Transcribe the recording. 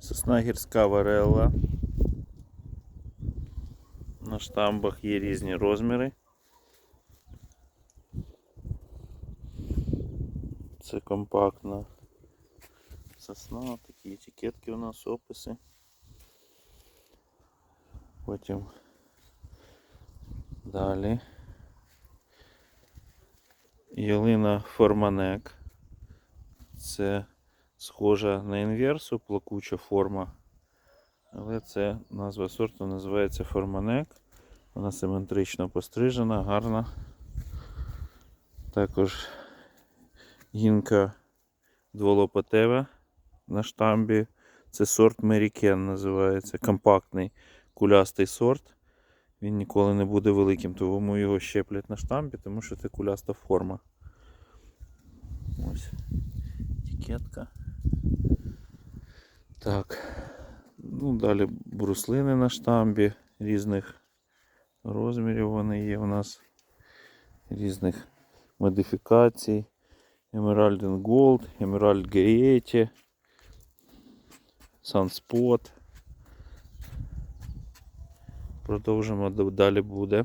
Сосна гірська варела. На штамбах є різні розміри. Це компактна сосна, такі етикетки у нас, описи. Потім далі. Ялина Форманек. Це схожа на інверсу, плакуча форма. Але це назва сорту називається Форманек. Вона симетрично пострижена, гарна. Також гінка дволопатева на штамбі. Це сорт Мерікен називається. Компактний кулястий сорт. Він ніколи не буде великим, тому його щеплять на штампі, тому що це куляста форма. Ось етикетка. Так. Ну, далі бруслини на штамбі різних розмірів вони є у нас. Різних модифікацій. Emerald and Gold, Emerald Gaieті, Sunspot. Продовжимо далі буде.